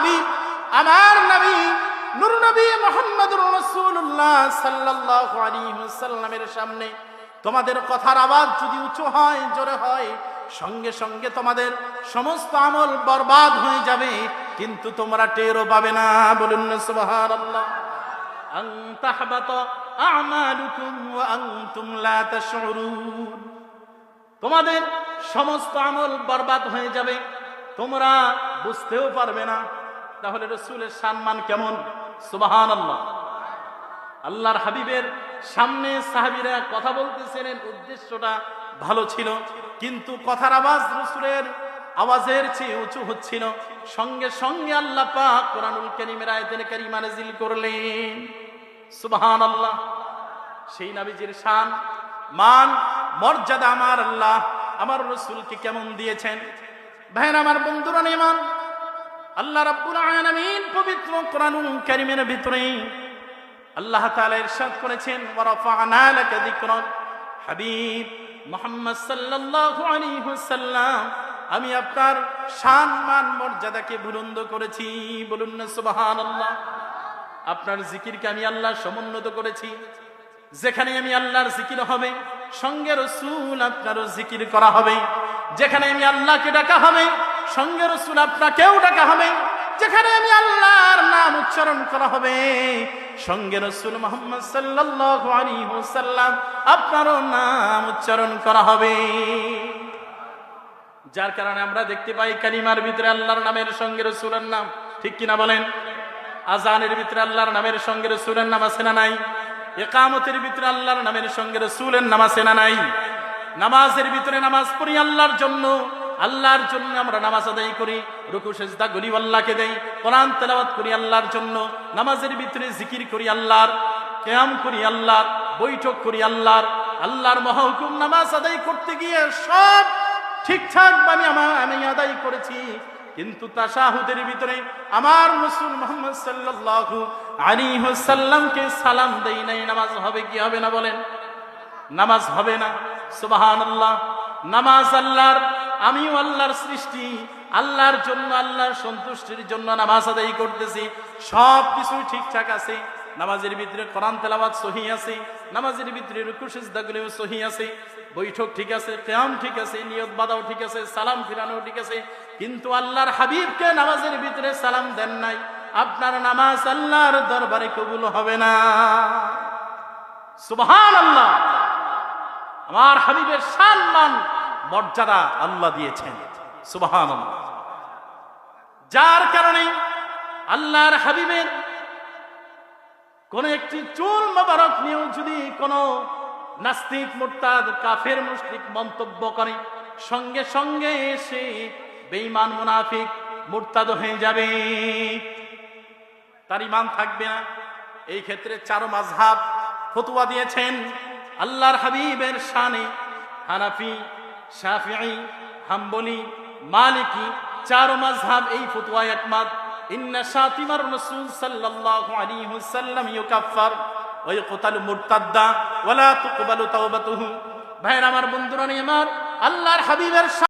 হাবিব আমার নবী, নুর নবী সামনে। তোমাদের কথার আওয়াজ যদি উঁচু হয়, জোরে হয়, সঙ্গে সঙ্গে তোমাদের সমস্ত আমল বরবাদ হয়ে যাবে, কিন্তু তোমরা টেরও পাবে না। বলুন তোমাদের সমস্ত আমল বরবাদ হয়ে যাবে, তোমরা বুঝতেও পারবে না। তাহলে রসুলের সম্মান কেমন? সুবাহান আল্লাহ আল্লাহর হাবিবের সামনে সাহাবিরা কথা বলতেছিলেন, উদ্দেশ্যটা ভালো ছিল, কিন্তু কথার আওয়াজ রসুলের আওয়াজের চেয়ে উঁচু হচ্ছিল। সঙ্গে সঙ্গে আল্লাহ পাক কোরআনুল কারীমের আয়াতের কারীমা নাযিল করলেন। সুবহানাল্লাহ। সেই নাবিজির শান, মান, মর্যাদা আমার আল্লাহ, আমার রসুলকে কেমন দিয়েছেন? ভাইয়ের, আমার বন্ধুরা নেমান আল্লাহ রাব্বুল আলামিন পবিত্র কোরআনুল কারীমের ভিতরে আল্লাহ তাআলা ইরশাদ করেছেন ওয়া রাফা'না লাকা যিকরাক হাবিব মুহাম্মদ সাল্লাল্লাহু আলাইহি ওয়াসাল্লাম, আমি আপনার শান মান মর্যাদাকে বুলন্দ করেছি। বলুন না, সুবহানাল্লাহ। আপনার জিকিরকে আমি আল্লাহ সমুন্নত করেছি। যেখানে আমি আল্লাহর জিকির হবে, সঙ্গে রসুল আপনারও জিকির করা হবে। যেখানে আমি আল্লাহকে ডাকা হবে সঙ্গে রসুল আপনাকেও ডাকা হবে, যেখানে আমি আল্লাহর নাম উচ্চারণ করা হবে। সঙ্গে রসুল মোহাম্মদ সাল্লাল্লাহু আলাইহি ওয়াসাল্লাম আপনারও নাম উচ্চারণ করা হবে। যার কারণে আমরা দেখতে পাই কালিমার ভিতরে আল্লাহর নামের সঙ্গে রসুলের নাম। ঠিক কিনা বলেন? আজানের ভিতরে আল্লাহর নামের সঙ্গে রসুলের নাম আছে না নাই? একামতের ভিতরে আল্লাহর নামের সঙ্গে রসুলের নাম আছে না নাই? নামাজের ভিতরে নামাজ পড়ি আল্লাহর জন্য। আল্লাহর জন্য আমরা নামাজ আদায় করি, রুকু, সেজদা করি আল্লাহকে দেই, কোরআন তেলাওয়াত করি আল্লাহর জন্য, নামাজের ভিতরে জিকির করি আল্লাহর, কেয়াম করি আল্লাহর, বৈঠক করি আল্লাহর আল্লাহর মহাহুকুম নামাজ আদায় করতে গিয়ে সব ঠিকঠাক আমার আমি আদায় করেছি। কিন্তু তাশাহুদের ভিতরে আমার রসুল মোহাম্মদ সাল্লাল্লাহু আলাইহি ওয়াসাল্লামকে সালাম দেই নাই, নামাজ হবে কি হবে না বলেন? নামাজ হবে না, সুবহানাল্লাহ। নামাজ আল্লাহর আমিও আল্লাহর সৃষ্টি, আল্লাহর জন্য, আল্লাহর সন্তুষ্টির জন্য নামাজ আদায় করতেছি, সব কিছুই ঠিকঠাক আছে, নামাজের ভিতরে কোরআন তেলাবাদ সহি আছে, নামাজের ভিতরে রুকু, সিজদাগুলিও সহি আছে, বৈঠক ঠিক আছে কেয়াম ঠিক আছে, নিয়ত বাদাও ঠিক আছে, সালাম ফিরানো ঠিক আছে, কিন্তু আল্লাহর হাবিবকে নামাজের ভিতরে সালাম দেন নাই, আপনার নামাজ আল্লাহর দরবারে কবুল হবে না। সুবহান আল্লাহ আমার হাবিবের সম্মান মর্যাদা আল্লাহ দিয়েছেন। সুবহান যার কারণে আল্লাহর হাবিবের কোন একটি চুল মোবারক নিয়েও যদি কোন নাস্তিক, মুরতাদ, কাফের, মুশরিক মন্তব্য করে, সঙ্গে সঙ্গে এসে বেঈমান, মুনাফিক, মুরতাদ হয়ে যাবে। তার ইমান থাকবে না। এই ক্ষেত্রে চারো মাঝহাব ফতুয়া দিয়েছেন। আল্লাহর হাবিবের শানে হানাফি শাফিঈ, হাম্বলি, মালিকি, চার মাঝহাব এই ফতুয়া একমত ইন্না শাতিমার রাসূল সাল্লাল্লাহু আলাইহি ওয়াসাল্লাম ইউকাফফার, ওয়া ইকতালু মুরতাদ্দা, ওয়া লা তুকবালু তাওবাতুহু। ভাইরা আমার বন্ধুরা আমার আল্লাহর হাবিবের